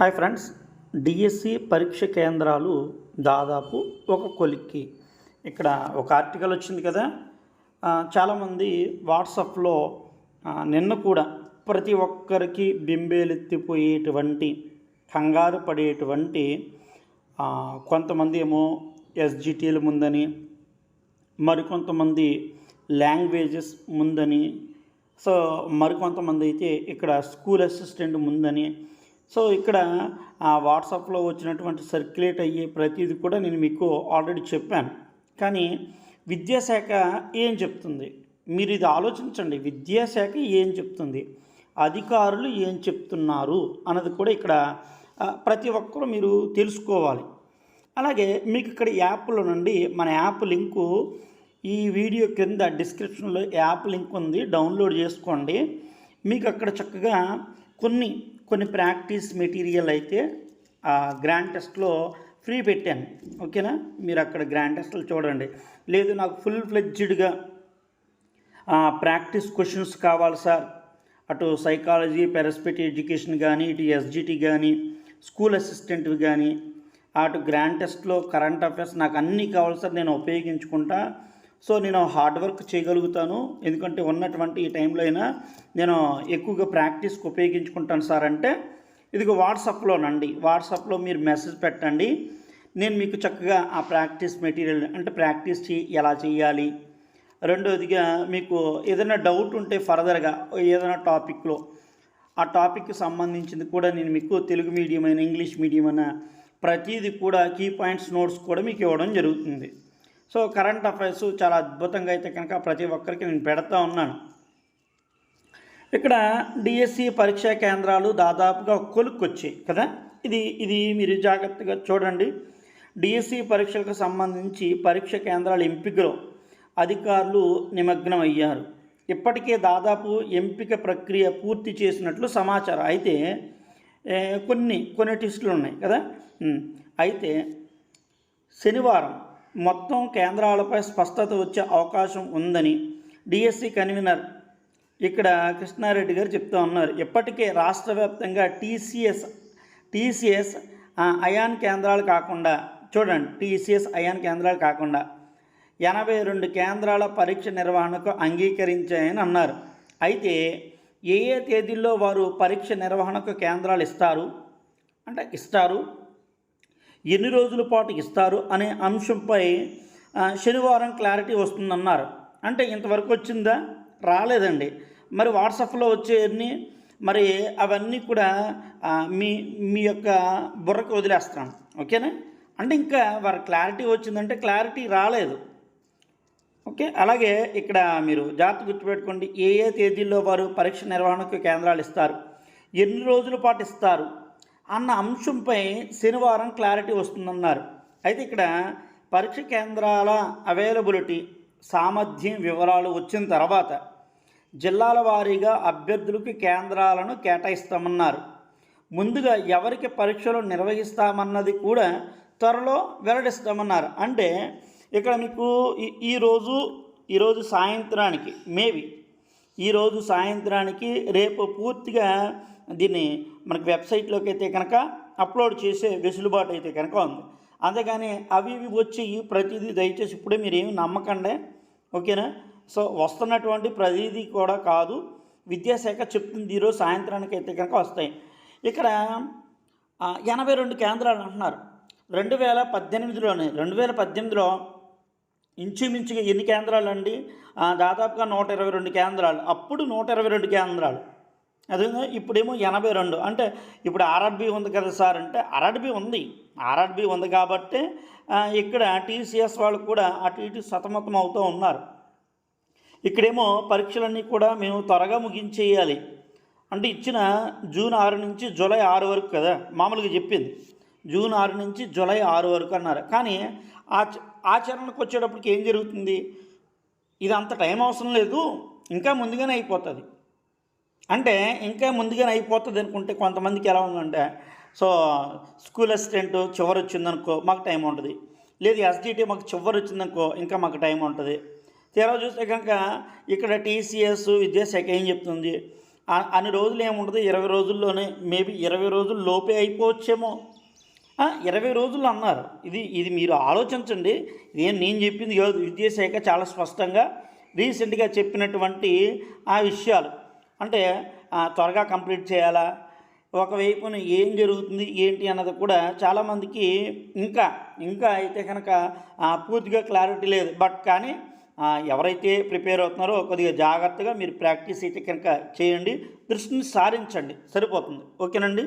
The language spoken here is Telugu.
హాయ్ ఫ్రెండ్స్ డిఎస్సి పరీక్ష కేంద్రాలు దాదాపు ఒక కొలిక్కి. ఇక్కడ ఒక ఆర్టికల్ వచ్చింది కదా. చాలామంది వాట్సాప్లో నిన్న కూడా ప్రతి ఒక్కరికి బింబేలెత్తిపోయేటువంటి కంగారు పడేటువంటి కొంతమంది ఏమో ఎస్జిటీలు ముందని మరికొంతమంది లాంగ్వేజెస్ ముందని సో మరికొంతమంది అయితే ఇక్కడ స్కూల్ అసిస్టెంట్ ముందని సో ఇక్కడ ఆ వాట్సాప్లో వచ్చినటువంటి సర్క్యులేట్ అయ్యే ప్రతిదీ కూడా నేను మీకు ఆల్రెడీ చెప్పాను. కానీ విద్యాశాఖ ఏం చెప్తుంది? మీరు ఇది ఆలోచించండి. విద్యాశాఖ ఏం చెప్తుంది? అధికారులు ఏం చెప్తున్నారు అన్నది కూడా ఇక్కడ ప్రతి ఒక్కరూ మీరు తెలుసుకోవాలి. అలాగే మీకు ఇక్కడ యాప్లో నుండి మన యాప్ లింకు ఈ వీడియో కింద డిస్క్రిప్షన్లో యాప్ లింక్ ఉంది. డౌన్లోడ్ చేసుకోండి. మీకు అక్కడ చక్కగా కొన్ని కొన్ని ప్రాక్టీస్ మెటీరియల్ అయితే ఆ గ్రాండ్ టెస్ట్లో ఫ్రీ పెట్టాను. ఓకేనా? మీరు అక్కడ గ్రాండ్ టెస్ట్లు చూడండి. లేదు నాకు ఫుల్ ఫ్లెడ్జ్డ్గా ప్రాక్టీస్ క్వశ్చన్స్ కావాలి సార్. అటు సైకాలజీ పెరస్పెక్టివ్ ఎడ్యుకేషన్ కానీ ఇటు ఎస్జిటి కానీ స్కూల్ అసిస్టెంట్ కానీ అటు గ్రాండ్ టెస్ట్లో కరెంట్ అఫైర్స్ నాకు అన్నీ కావాలి సార్ నేను ఉపయోగించుకుంటా. సో నేను హార్డ్ వర్క్ చేయగలుగుతాను. ఎందుకంటే ఉన్నటువంటి ఈ టైంలో అయినా నేను ఎక్కువగా ప్రాక్టీస్కి ఉపయోగించుకుంటాను సార్ అంటే ఇదిగో వాట్సాప్లోనండి వాట్సాప్లో మీరు మెసేజ్ పెట్టండి. నేను మీకు చక్కగా ఆ ప్రాక్టీస్ మెటీరియల్ అంటే ప్రాక్టీస్ చే ఎలా చేయాలి? రెండోదిగా మీకు ఏదైనా డౌట్ ఉంటే ఫర్దర్గా ఏదైనా టాపిక్లో ఆ టాపిక్కి సంబంధించింది కూడా నేను మీకు తెలుగు మీడియం అయినా ఇంగ్లీష్ మీడియం అయినా ప్రతిదీ కూడా కీ పాయింట్స్ నోట్స్ కూడా మీకు ఇవ్వడం జరుగుతుంది. సో కరెంట్ అఫైర్స్ చాలా అద్భుతంగా అయితే కనుక ప్రతి ఒక్కరికి నేను పెడతా ఉన్నాను. ఇక్కడ డిఎస్సి పరీక్షా కేంద్రాలు దాదాపుగా కొలుక్కొచ్చాయి కదా? ఇది ఇది మీరు జాగ్రత్తగా చూడండి. డిఎస్సి పరీక్షలకు సంబంధించి పరీక్ష కేంద్రాల ఎంపికలో అధికారులు నిమగ్నం అయ్యారు. ఇప్పటికే దాదాపు ఎంపిక ప్రక్రియ పూర్తి చేసినట్లు సమాచారం. అయితే కొన్ని కొన్ని టిస్టులు ఉన్నాయి కదా? అయితే శనివారం మొత్తం కేంద్రాలపై స్పష్టత వచ్చే అవకాశం ఉందని డిఎస్సి కన్వీనర్ ఇక్కడ కృష్ణారెడ్డి గారు చెప్తా ఉన్నారు. ఇప్పటికే రాష్ట్ర వ్యాప్తంగా టీసీఎస్ టీసీఎస్ అయాన్ కేంద్రాలు కాకుండా చూడండి టీసీఎస్ అయాన్ కేంద్రాలు కాకుండా ఎనభై రెండు కేంద్రాల పరీక్ష నిర్వహణకు అంగీకరించాయని అన్నారు. అయితే ఏ ఏ తేదీల్లో వారు పరీక్ష నిర్వహణకు కేంద్రాలు ఇస్తారు? అంటే ఇస్తారు. ఎన్ని రోజుల పాటు ఇస్తారు అనే అంశంపై శనివారం క్లారిటీ వస్తుందన్నారు. అంటే ఇంతవరకు వచ్చిందా? రాలేదండి. మరి వాట్సాప్లో వచ్చేవన్నీ మరి అవన్నీ కూడా మీ మీ యొక్క బుర్రకు వదిలేస్తాను ఓకేనా? అంటే ఇంకా వారి క్లారిటీ వచ్చిందంటే క్లారిటీ రాలేదు. ఓకే? అలాగే ఇక్కడ మీరు జాగ్రత్త గుర్తుపెట్టుకోండి. ఏ ఏ తేదీల్లో వారు పరీక్ష నిర్వహణకు కేంద్రాలు ఇస్తారు? ఎన్ని రోజుల పాటు ఇస్తారు? అన్న అంశంపై శనివారం క్లారిటీ వస్తుందన్నారు. అయితే ఇక్కడ పరీక్ష కేంద్రాల అవైలబిలిటీ సామర్థ్యం వివరాలు వచ్చిన తర్వాత జిల్లాల వారీగా అభ్యర్థులకు కేంద్రాలను కేటాయిస్తామన్నారు. ముందుగా ఎవరికి పరీక్షలు నిర్వహిస్తామన్నది కూడా త్వరలో వెల్లడిస్తామన్నారు. అంటే ఇక్కడ మీకు ఈ- ఈరోజు ఈరోజు సాయంత్రానికి మేబీ ఈరోజు సాయంత్రానికి రేపు పూర్తిగా దీన్ని మనకి వెబ్సైట్లోకి అయితే కనుక అప్లోడ్ చేసే వెసులుబాటు అయితే కనుక ఉంది. అంతేగాని అవి ఇవి వచ్చి ప్రతిదీ దయచేసి ఇప్పుడే మీరు ఏమి నమ్మకండి ఓకేనా? సో వస్తున్నటువంటి ప్రతిదీ కూడా కాదు. విద్యాశాఖ చెప్తుంది ఈరోజు సాయంత్రానికి అయితే కనుక వస్తాయి. ఇక్కడ ఎనభై రెండు కేంద్రాలు అంటున్నారు. రెండు వేల పద్దెనిమిదిలోనే రెండు వేల పద్దెనిమిదిలో ఇంచుమించుగా ఎన్ని కేంద్రాలు అండి దాదాపుగా నూట ఇరవై రెండు కేంద్రాలు. అప్పుడు నూట ఇరవై రెండు కేంద్రాలు. అదే ఇప్పుడేమో ఎనభై రెండు. అంటే ఇప్పుడు ఆర్ఆర్బి ఉంది కదా సార్ అంటే ఆర్ఆర్బి ఉంది. ఆర్ఆర్బి ఉంది కాబట్టి ఇక్కడ టీసీఎస్ వాళ్ళు కూడా అటు ఇటు సతమతం అవుతూ ఉన్నారు. ఇక్కడేమో పరీక్షలన్నీ కూడా మేము త్వరగా ముగించేయాలి. అంటే ఇచ్చిన జూన్ ఆరు నుంచి జూలై ఆరు వరకు కదా మామూలుగా చెప్పింది. జూన్ ఆరు నుంచి జూలై ఆరు వరకు అన్నారు. కానీ ఆ ఆచరణకు వచ్చేటప్పటికి ఏం జరుగుతుంది? ఇది అంత టైం అవసరం లేదు ఇంకా ముందుగానే అయిపోతుంది. అంటే ఇంకా ముందుగానే అయిపోతుంది అనుకుంటే కొంతమందికి ఎలా ఉందంటే సో స్కూల్ అసిస్టెంట్ చివరి వచ్చిందనుకో మాకు టైం ఉంటుంది. లేదు ఎస్డిటి మాకు చివరి వచ్చిందనుకో ఇంకా మాకు టైం ఉంటుంది. తీరా చూస్తే కనుక ఇక్కడ టీసీఎస్ విద్యాశాఖ ఏం చెప్తుంది? అన్ని రోజులు ఏముంటుంది? ఇరవై రోజుల్లోనే మేబీ ఇరవై రోజుల లోపే అయిపోవచ్చేమో. ఇరవై రోజులు అన్నారు. ఇది ఇది మీరు ఆలోచించండి. ఇదేం నేను చెప్పింది కాదు విద్యాశాఖ చాలా స్పష్టంగా రీసెంట్గా చెప్పినటువంటి ఆ విషయాలు. అంటే త్వరగా కంప్లీట్ చేయాలా? ఒకవైపున ఏం జరుగుతుంది ఏంటి అన్నది కూడా చాలామందికి ఇంకా ఇంకా అయితే కనుక పూర్తిగా క్లారిటీ లేదు. బట్ కానీ ఎవరైతే ప్రిపేర్ అవుతున్నారో కొద్దిగా జాగ్రత్తగా మీరు ప్రాక్టీస్ అయితే కనుక చేయండి. దృష్టిని సారించండి. సరిపోతుంది. ఓకేనండి?